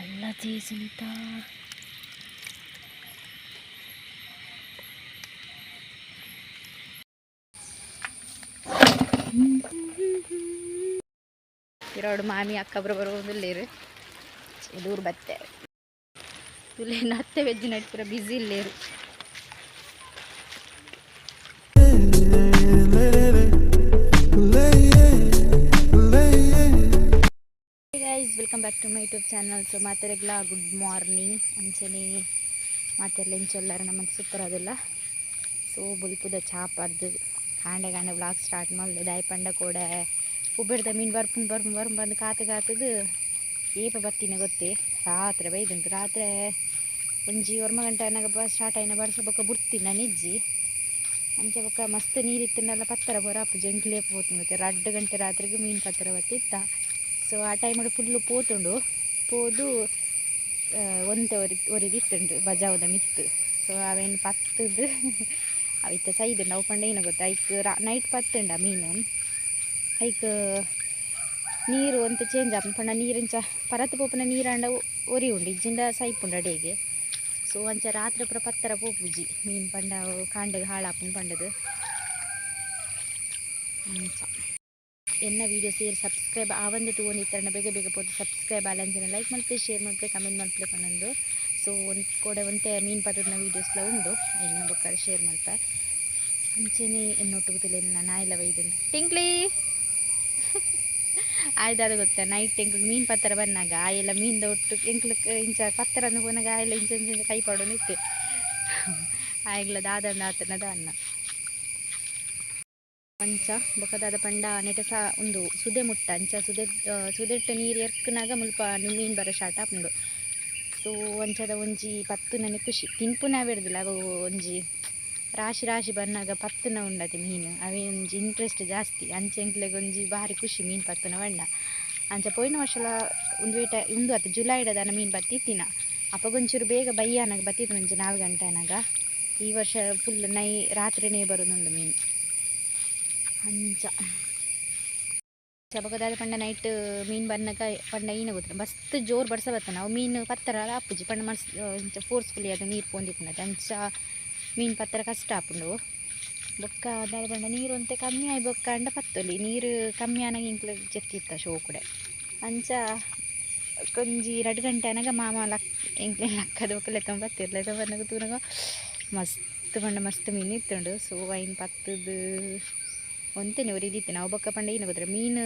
നല്ല ചേച്ചിനിട്ടാ ಎರಡು ಮಾಮಿ ಅಕ್ಕಬ್ರು ಬರೋದಿಲ್ಲೇರಿ ದೂರ ಬತ್ತೆ. ಇಲ್ಲೇನು ಹತ್ತೆ ವೆಜ್ಜಿ ನಡ್ತೀರ busy ಇಲ್ಲೇರು. Back to my YouTube channel so ಮಾತಾರೆಗ್ಲ good morning ಅಂಚನೆ ಮಾತೆರ್ಲ ಇಂಚೊಲ್ಲಾರ ನಮಗೆ ಸುತ್ತರದಿಲ್ಲ ಸೊ ಬುಲ್ಪುದ ಚಾಪರ್ದು ಕಾಂಡೆ ಗಾಂಡೆ ವ್ಲಾಗ್ ಸ್ಟಾರ್ಟ್ ಮಾಡಿದೆ. ದಾಯಿ ಪಂಡ ಕೂಡ. ಉಬ್ಬಿಡ್ದ, ಮೀನು ಬರ್ಪುನ್ ಬರ್ಪು ಬರ್ಪು ಬಂದು ಕಾತು ಕಾತದು ಏಪ ಬರ್ತೀನಿ ಗೊತ್ತೇ? ರಾತ್ರಿ ಬೈದುಂಟು ರಾತ್ರಿ. ಒಂಜಿ ಒರ್ಮ ಗಂಟೆ ಬ ಸ್ಟಾರ್ಟ್ ಆಯ್ನ ಬರ್ಸ ಬೊಕ್ಕ ಬುರ್ತೀನಿ ನಾನು ಇಜ್ಜಿ ಅಂಚೆ ಬೊಕ್ಕ ಮಸ್ತ್ ನೀರಿತ್ತನ್ನೆಲ್ಲ ಪತ್ತರ ಬರಾಪು ಜಂಕ್ಲೆ ಪೋತು ಮತ್ತೆ ರಡ್ಡು ಗಂಟೆ ರಾತ್ರಿಗೆ ಮೀನು ಪತ್ತರ ಬತ್ತಿತ್ತ ಸೊ ಆ ಟೈಮಡು ಫುಲ್ಲು ಪೋತುಂಡು. ಪೋದು ಒಂತೆ ಒರಿ ಒರಿದಿತ್ತುಂಡು ಬಜಾವದ ಮಿತ್ತು. ಸೊ ಅವೇನು ಪತ್ತದು. ಅವಿತ್ತ ಸೈದು ನಾವು ಪಂಡ ಏನು ಗೊತ್ತಾ? ಐಕ್ ರಾ ನೈಟ್ ಪತ್ತುಂಡ ಮೀನು. ಐಕ್ ನೀರು ಅಂತ ಚೇಂಜ್ ಆಪುಂಡು ಪಂಡ ನೀರಿಂಚ, ಪರತ್ ಪೋಪುನ ನೀರಾಂಡ ಒರಿ ಉಂಡು ಇಜ್ಜಿಂಡ ಸೈಪುಂಡು ಅಡೆಗೆ. ಸೊ ಅಂಚ ರಾತ್ರಿ ಪುರ ಪತ್ತರ ಪೋಪುಜಿ. ಮೀನು ಪಂಡ, ಕಾಂಡಗೆ ಹಾಳಾಪುಂಡು ಪಂಡದು. ಎನ್ನ ವೀಡಿಯೋ ಸೇರಿ ಸಬ್ಸ್ಕ್ರೈಬ್ ಆವಂದು ತಗೊಂಡಿತ್ತರನ್ನ ಬೇಗ ಬೇಗ ಪೋದು ಸಬ್ಸ್ಕ್ರೈಬ್ ಆಲಂಜಿನ ಲೈಕ್ ಮಾಡ್ತೀವಿ ಶೇರ್ ಮಲ್ಪೆ ಕಮೆಂಟ್ ಮಲ್ಪೆ ಕಣ್ಣೊಂದು ಸೊ ಒಂದು ಕೂಡ ಒಂತೆ ಮೀನು ಪದದ ವೀಡಿಯೋಸ್ಲ ಉಂಡು. ಬೊಕ್ಕ ಶೇರ್ ಮಾಡ್ತಾ. ಮುಂಚೆನೇ ಏನು ಒಟ್ಟುಗುದಿಲ್ಲ ನಾನು ಆಯಿಲ್ಲ ವೈದುಂಡು ಟಿಂಕ್ಲಿ! ಆಯ್ದಾದ ಗೊತ್ತಾ. ನೈಟ್ ಟೆಂಕ್, ಮೀನು ಪತ್ತರ ಬಂದಾಗ ಆಯೆಲ್ಲ ಮೀನಿಂದ ಒಟ್ಟು ಎಂಕ್ಲು ಇಂಚ ಪತ್ತರ ಅಂದು ಪೋನಾಗ ಆಯೆಲ್ಲ ಇಂಚ ಇಂಚ ಕೈ ಪಾಡೋನು ಇತ್ತೆ ಆಯ್ಗ್ಲ ಆದ ಆತನದ ಅನ್ನ. ಅಂಚ ಬೊಕದಾದ ಪಂಡ ನೆಟೆ ಸಹ ಉಂದು, ಸುದೆ ಮುಟ್ಟ, ಅಂಚ, ಸುದೆ ಸುದೆಟ್ಟ ನೀರು ಎರ್ಕನಾಗ ಮುಲ್ಪ ಮೀನು ಬರೋ ಸ್ಟಾರ್ಟ್ ಆಪುಂಡು ಸೊ, ಅಂಚದ ಒಂಜಿ ಪತ್ತುನನೆ ಖುಷಿ ತಿನ್ಪುನ ಬಿಡುದಿಲ್ಲ ಅವು ಒಂಜಿ ರಾಶಿ ರಾಶಿ ಬನ್ನಾಗ ಪತ್ತುನ ಉಂಡತಿ ಮೀನು. ಅವೇ ಒಂಜಿ ಇಂಟ್ರೆಸ್ಟ್ ಜಾಸ್ತಿ. ಅಂಚೆ ಎಂಕ್ಲೆಗ್ ಒಂಜಿ ಭಾರಿ ಖುಷಿ ಮೀನು ಪತ್ತುನ ಬಣ್ಣ. ಅಂಚ ಪೋಯಿನ ವರ್ಷಲ ಒಂದು ವೇಟ, ಉಂದು ಆತು ಜುಲೈಡದನ ಮೀನು ಬತ್ತಿತ್ತಿನ. ಅಪ್ಪಗೊಂಚೂರು ಬೇಗ ಬೈಯಾನಾಗ ಬತ್ತಿತ್ತು ಒಂಜಿ ನಾಲ್ಕು ಗಂಟೆನಾಗ ಈ ವರ್ಷ ಫುಲ್ ನೈ, ರಾತ್ರಿನೇ ಬರೋದೊಂದು ಮೀನು. ಅಂಚ ಚಬಕದಾದ ಪಂಡ ನೈಟ್ ಮೀನು ಬನ್ನಕ ಪಂಡ ಈನ ಗೊತ್ತಿಲ್ಲ. ಮಸ್ತ್ ಜೋರು ಬಡ್ಸ ಬತ್ತ ನಾವು. ಮೀನು ಪತ್ತರ ಆಪುಜಿ ಪಂಡ ಮಸ್ ಇಂಚ ಫೋರ್ಸ್ಫುಲಿ ಅದು ನೀರು ಪೋಂದಿಪ್ಪುನದು ಅಂಚ ಮೀನು ಪತ್ತರ ಕಷ್ಟ ಆಪುಂಡು. ಬೊಕ್ಕ ಅದಾದ ಪಂಡ ನೀರು ಒಂತೆ ಕಮ್ಮಿ ಆಗಿ ಬೊಕ್ಕ ಅಂಡ ಪತ್ತೊಲಿ. ನೀರು ಕಮ್ಮಿ ಆನಾಗ ಇಂಕ್ಲ ಜತ್ತಿತ್ತ ಶೋ ಕೂಡ. ಅಂಚ ಕೊಂಜಿ ಎರಡು ಗಂಟೆ ಅನಾಗ ಮಾಮ ಲಕ್ ಎಂಕ್ಲೆ ಲಕ್ಕದ ಬತ್ತಿರ್ಲ ಲೆಕ್ಕ ಬಂದಾಗ ತೂನಾಗ ಮಸ್ತ್ ಪಂಡ ಮಸ್ತ್ ಮೀನು ಇತ್ತುಂಡು ಸೋ ಐನ್ ಪತ್ತದು. ಒಂತೆನೆ ಒರಿದಿತ್ತೆ ನಾವು ಬೊಕ್ಕ ಪಂಡ ಏನು ಗೊತ್ತಿರ ಮೀನು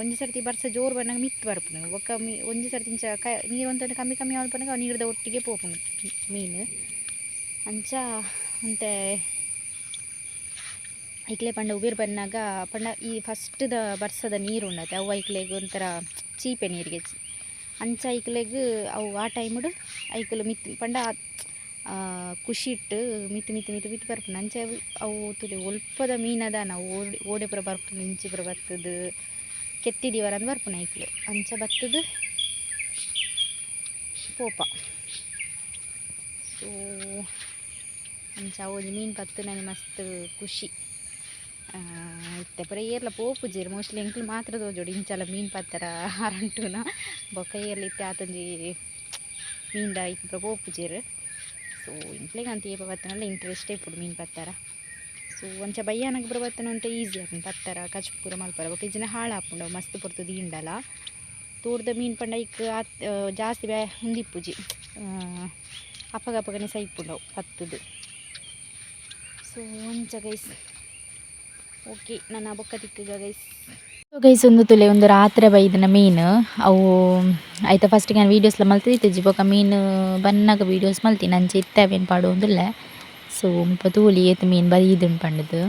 ಒಂಜಿ ಸರ್ತಿ ಬರ್ಸ ಜೋರು ಬಂದಾಗ ಮಿತ್ತು ಬರ್ಪುನು ಬೊಕ್ಕ ಮೀ ಒಂಜಿ ಸರ್ತಿ ಇಂಚ ಕ ನೀರು ಒಂತೊಂದು ಕಮ್ಮಿ ಕಮ್ಮಿ ಆವಲ್ ಪಂಡಗ ನೀರ್ದ ಒಟ್ಟಿಗೆ ಪೋಪುನು ಮೀನು. ಅಂಚ ಅಂತೆ ಐಕ್ಲೆ ಪಂಡ ಉಬೇರ್ ಬಂದಾಗ ಪಂಡ ಈ ಫಸ್ಟ್ದ ಬರ್ಸದ ನೀರು ಉಂಡತೆ ಅವು ಐಕ್ಲೆಗ್ ಒಂಥರ ಚೀಪೆ ನೀರಿಗೆ. ಅಂಚ ಐಕ್ಲೆಗೆ ಅವು ಆ ಟೈಮ್ಡು ಐಕ್ಲು ಮಿತ್ ಪಂಡ ಖುಷಿ ಇಟ್ಟು ಮಿತ್ ಮಿತ್ ಮಿತ್ ಮಿತ್ ಬರ್ಪುನು ಅಂಚೆ ಅವು ಅವು ತುಲೆ ಒಲ್ಪದ ಮೀನದ ನಾವು ಓಡಿ, ಓಡೆ ಪುರ ಇಂಚಿ ಪುರ ಕೆತ್ತಿ ಕೆತ್ತಿದೀವರ ಅಂದ್ ಬರ್ಪುನು ಐಕ್ಲು ಅಂಚ ಬತ್ತದು ಪೋಪ. ಸೊ, ಅಂಚ ಅವೊಂಜಿ ಮೀನು ಬತ್ತು ನನಗೆ ಮಸ್ತ್ ಖುಷಿ. ಇತ್ತೆ ಪುರ ಏರ್ಲ ಪೋಪುಜೆರ್ ಮೋಸ್ಟ್ಲಿ ಎಂಕ್ಲು ಮಾತ್ರ ತೋಜೋಡು ಇಂಚಲ ಮೀನು ಪತ್ತರ ಅರಂಟುನ ಬೊಕ್ಕ ಏರ್ಲ ಇತ್ತೆ ಆತಂಜಿ ಮೀನ್ದ ಇಕ್ ಪುರ ಪೋಪುಜೆರ್ ಸೊ ಇಂಪ್ಲೇಗೆ ಅಂತ ಏಪ ಬತ್ತನಲ್ಲ ಇಂಟ್ರೆಸ್ಟ್ ಇಪ್ಪುಡು ಮೀನು ಪತ್ತರ ಸೊ ಒಂಚ ಬಯ್ಯಾನಾಗ ಪುರ ಬತ್ತನ ಅಂತ ಈಸಿ ಪತ್ತರ ಕಚ್ಪುರ ಮಲ್ಪರ. ಜನ ಹಾಳು ಹಾಳಾಪುಂಡು ಮಸ್ತ್ ಪೊರ್ತುದು ಇಂಡಲ. ತೋರ್ದ ಮೀನು ಪಂಡ ಈಗ ಜಾಸ್ತಿ ಬ್ಯಾ ಹುಂದಿಪ್ಪುಜಿ. ಅಪ್ಪಗ ಅಪ್ಪಗನೆ ಸೈಪುಂಡವು ಹತ್ತದು. ಸೊ ಒಂಚ ಗೈಸ್ ಓಕೆ ನನ್ನ ಬೊಕ್ಕ ತಿಕ್ಕಗ ಗೈಸ್ ಗೈಸ್ ಒಂದು ತುಲೆ, ಒಂದು ರಾತ್ರಿ ಬೈದಿನ ಮೀನು. ಅವು ಆಯ್ತಾ ಫಸ್ಟಿಗೆ ನಾನು ವೀಡಿಯೋಸ್ಲ ಮಲ್ತಿದ್ದೆ ಬೊಕ ಮೀನು ಬನ್ನಾಗ ವೀಡಿಯೋಸ್ ಮಲ್ತಿ ಅಂಚೆ ಚಿತ್ತವೇನು ಪಾಡು ಒಂದಿಲ್ಲ ಸೊ ಮುಪ್ಪ ತೂಲಿ, ಏತ್ ಮೀನು ಬೈದುಂಡು ಪಂಡದು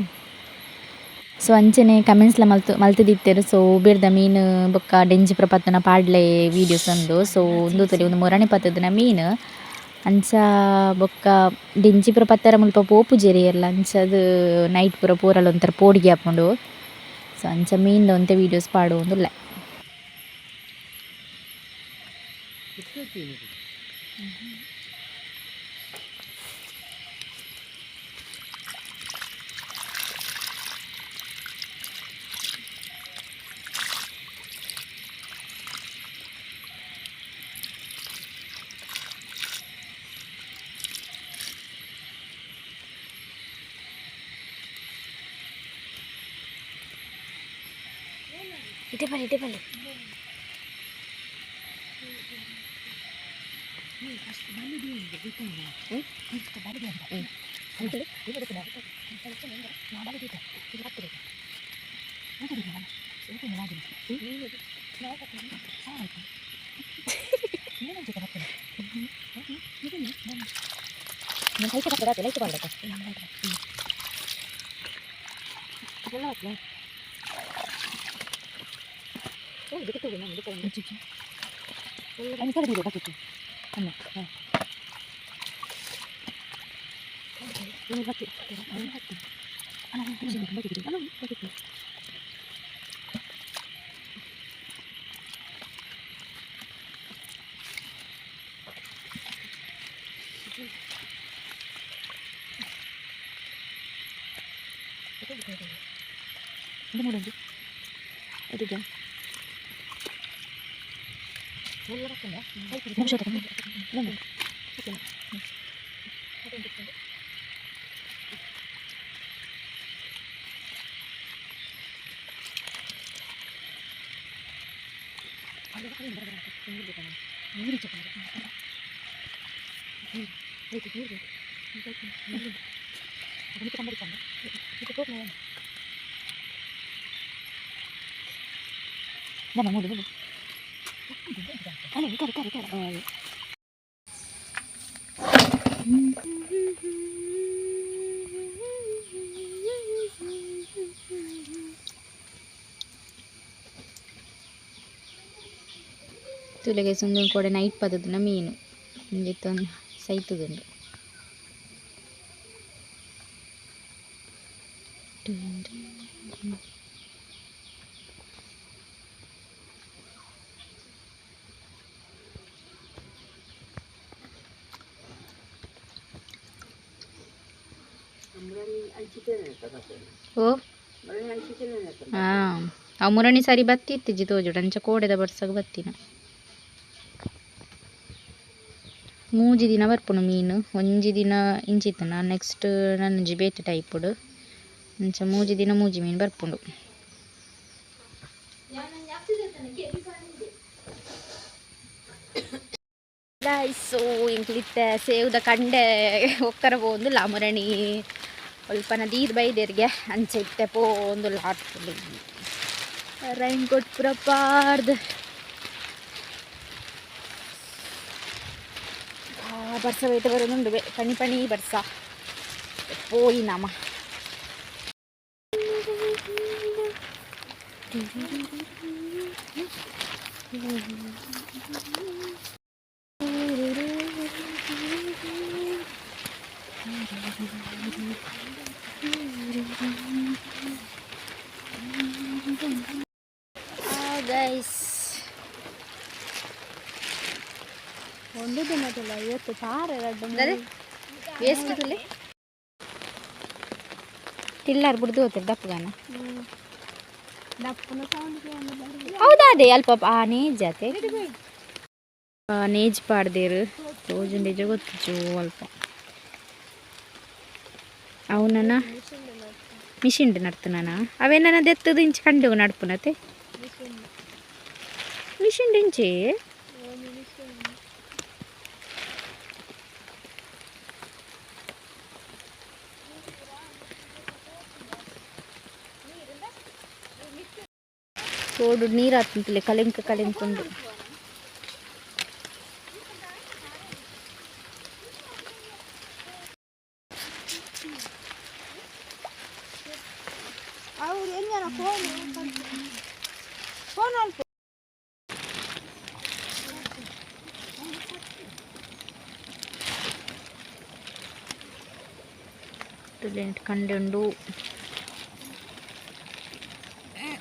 ಸೊ ಅಂಚನೆ ಕಮೆಂಟ್ಸ್ಲ ಮಲ್ತು, ಮಲ್ತದಿತ್ತೆರು. ಸೊ ಉಬೇರ್ದ ಮೀನು, ಬೊಕ್ಕ ಡೆಂಜಿ ಪುರ ಪತ್ತುನ ಪಾಡ್ಲೆ ವೀಡಿಯೋಸ್ ಅಂದು ಸೊ ಒಂದು ತುಲೆ, ಒಂದು ಮೊರಣೆ ಪತ್ತದನ ಮೀನು. ಅಂಚ ಬೊಕ್ಕ ಡೆಂಜಿ ಪುರ ಪತ್ತರ ಮುಲ್ಪ ಪೋಪುಜೆರ್ ಜೆರಿಯಲ್ಲ ಅಂಚದು ನೈಟ್ ಪೂರ ಪೂರಲ ಒಂಥರ ಪೋಡಿಗೆ అంచమీందొంతే వీడియోస్ పాడు ఉందిలే ఇటే పని ఇటే పని ಲೈಟ್ ಲೈಟ್ ಬಂದ ഇത് കിട്ടും നമ്മൾ കൊണ്ടിട്ടു എനിക്കത് തീരെ കിട്ടും അന്ന് ഇത്. മൂടുണ്ട് ഒരു 面白い。ん。ತುಲೆಗೆ ಸುಂದರ ಕೂಡ ನೈಟ್ ಪದದಿನ ಮೀನು ಒಂದಿತ್ತೊಂದು ಸೈತುದುಂಡು ಓ. ಹಾಂ. ಅವು ಮುರಣಿ ಸಾರಿ ಬತ್ತಿ ಬತ್ತಿತ್ತಿಜ್ಜಿ ತೋಜುಡು. ಅಂಚ ಕೋಡೆದ ಬರ್ಸಗ ಬತ್ತಿನ. ಮೂಜಿ ದಿನ ಬರ್ಪುನು ಮೀನು. ಒಂಜಿ ದಿನ ಇಂಚಿತ್ತನ. ನೆಕ್ಸ್ಟ್ ನನ್ನಜಿ ಬೇತೆ ಟೈಪುಡು. ಅಂಚ ಮೂಜಿ ದಿನ ಮೂಜಿ ಮೀನು ಬರ್ಪುಂಡು ಸೊ ಇಂಕ್ಲಿತ್ತ ಸೇವ್ದ ಕಂಡೆ ಒಕ್ಕರ ಪೋಂದು ಲಾಮುರಣಿ ಒಲ್ಪನ ದೀದ್ ಬೈದೇರ್ಗೆ ಅಂಚೆ ಇತ್ತೆ ಪೋಂದು ಲಾಟ್ಪುಲಿ ರೈನ್ ಕೊಟ್ ಪುರ ಪಾರ್ದ್ ಬರ್ಸ ಬೈತೆ ಬರೋದುಂಡು ಬೆ ಪನಿ ಪನಿ ಬರ್ಸ ಪೋಯಿ ನಾಮ ಗೈಸ್ ಇವತ್ತು ತಾರ ಅದೇ ವೇಸ್ಟ್ ತುಲೆ ಟಿಲ್ಲರ್ ಬಿಡ್ದು ಹೋಗ್ತಾರೆ ದಪ್ಪಗಾನ ದಪ್ಪನ ಸೌಂಡ್ ಹೌದಾ ಅದೇ ಅಲ್ಪ ಆ ನೇಜ್ ಆತೆ ಆ ನೇಜ್ ಪಾಡ್ದೇರು ತೋಜುಂಡೆಜ ಗೊತ್ತು ಅಲ್ಪ ಅವನನ್ನ ಮಿಷಿನ್ ನಡ್ತುನಾನ ಅವೇನ ದೆತ್ತದು ಇಂಚ್ ಕಂಡು ನಡ್ಪುನತೆ ಮಿಷಿನ್ ಇಂಚೆ ತೋಡು ನೀರು ಹಾಕ್ತಿಲ್ಲ ಕಲೆಂಕ ಕಲೆಂಕೊಂಡು ಅವ್ರು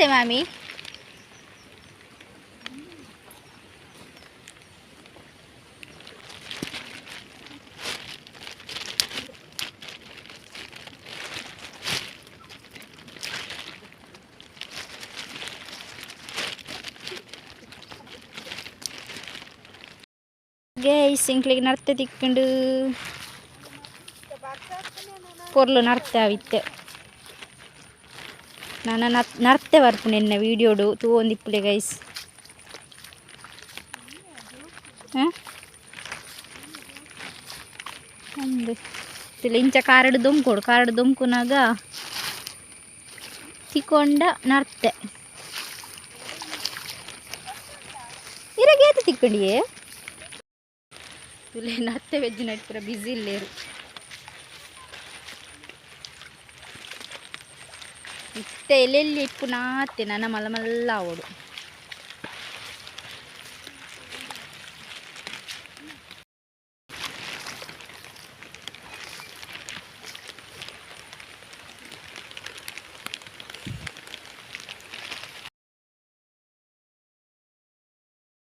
నమస్తే మామీ ഗൈസ് സിങ്കിലേക്ക് നടത്തി തിക്കുണ്ട് പൊരുള് നടത്താവിത്ത് ನಾನು ನರ್ತೆ ಬರ್ಪು ನಿನ್ನೆ ವೀಡಿಯೋಡು. ತೂ ಒಂದು ಇಪ್ಪಲೆ ಗೈಸ್ ಹಾಂ? ಇಂಚ ಕಾರ್ಡ್ ದುಮ್ಕೊಡು. ಕಾರ್ಡ್ ದುಮ್ಕುನಾಗ ತಿಕ್ಕೊಂಡ ನರ್ತೆ. ಇರಾಗೇತು ತಿಕ್ಕೊಂಡಿಯೇ? ಇಲ್ಲೇ ನರ್ತೆ ವೆಜ್ ಪೂರ ಬ್ಯುಸಿ ಇಲ್ಲೇರು. ಇತ್ತೆ ಎಲ್ಲೆಲ್ಲಿ ಇಪ್ಪು ನಾತೆ ನನ್ನ ಮಲ್ಲ ಮಲ್ಲ ಆವೋಡು